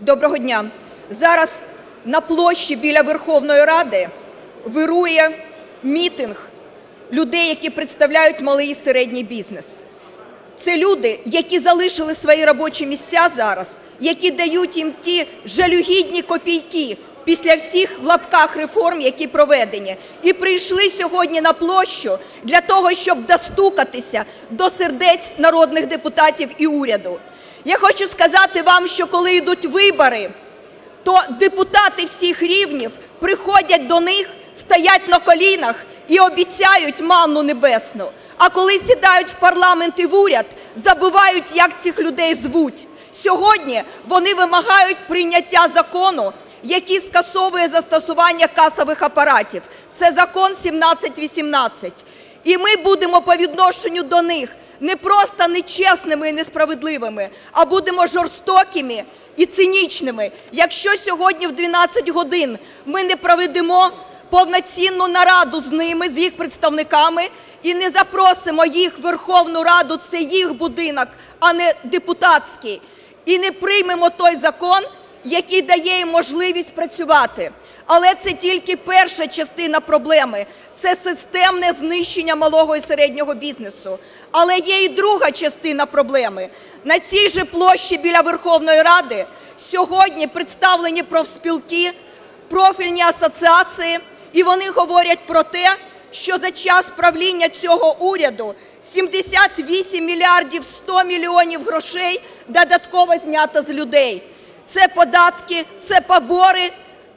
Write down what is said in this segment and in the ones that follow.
Доброго дня. Зараз на площі біля Верховної Ради вирує мітинг людей, які представляють малий і середній бізнес. Це люди, які залишили свої робочі місця зараз, які дають їм ті жалюгідні копійки після всіх в лапках реформ, які проведені, і прийшли сьогодні на площу для того, щоб достукатися до сердець народних депутатів і уряду. Я хочу сказати вам, що коли йдуть вибори, то депутати всіх рівнів приходять до них, стоять на колінах і обіцяють манну небесну. А коли сідають в парламент і в уряд, забувають, як цих людей звуть. Сьогодні вони вимагають прийняття закону, який скасовує застосування касових апаратів. Це закон 1718. І ми будемо по відношенню до них не просто нечесними і несправедливими, а будемо жорстокими і цинічними. Якщо сьогодні в 12 годин ми не проведемо повноцінну нараду з ними, з їх представниками, і не запросимо їх в Верховну Раду, це їх будинок, а не депутатський, і не приймемо той закон, який дає їм можливість працювати. Але це тільки перша частина проблеми. Це системне знищення малого і середнього бізнесу. Але є і друга частина проблеми. На цій же площі біля Верховної Ради сьогодні представлені профспілки, профільні асоціації, і вони говорять про те, що за час правління цього уряду 78 мільярдів 100 мільйонів грошей додатково знято з людей. Це податки, це побори,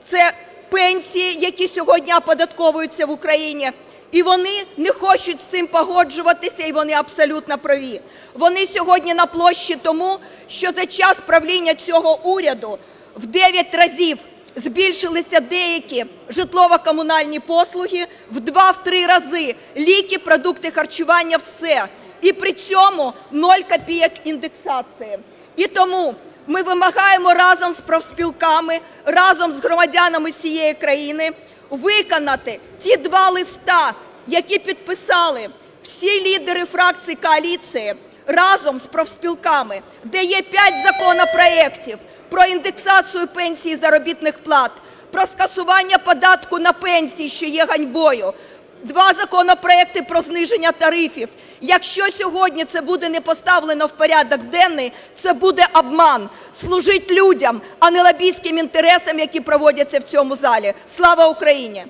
це пенсії, які сьогодні оподатковуються в Україні. І вони не хочуть з цим погоджуватися, і вони абсолютно праві. Вони сьогодні на площі тому, що за час правління цього уряду в 9 разів збільшилися деякі житлово-комунальні послуги, в 2-3 рази ліки, продукти харчування, все. І при цьому 0 копійок індексації. І тому ми вимагаємо разом з профспілками, разом з громадянами всієї країни виконати ті два листа, які підписали всі лідери фракцій коаліції разом з профспілками, де є п'ять законопроєктів про індексацію пенсій і заробітних плат, про скасування податку на пенсії, що є ганьбою, Два законопроекти про зниження тарифів. Якщо сьогодні це буде не поставлено в порядок денний, це буде обман. Служить людям, а не лобійським інтересам, які проводяться в цьому залі. Слава Україні!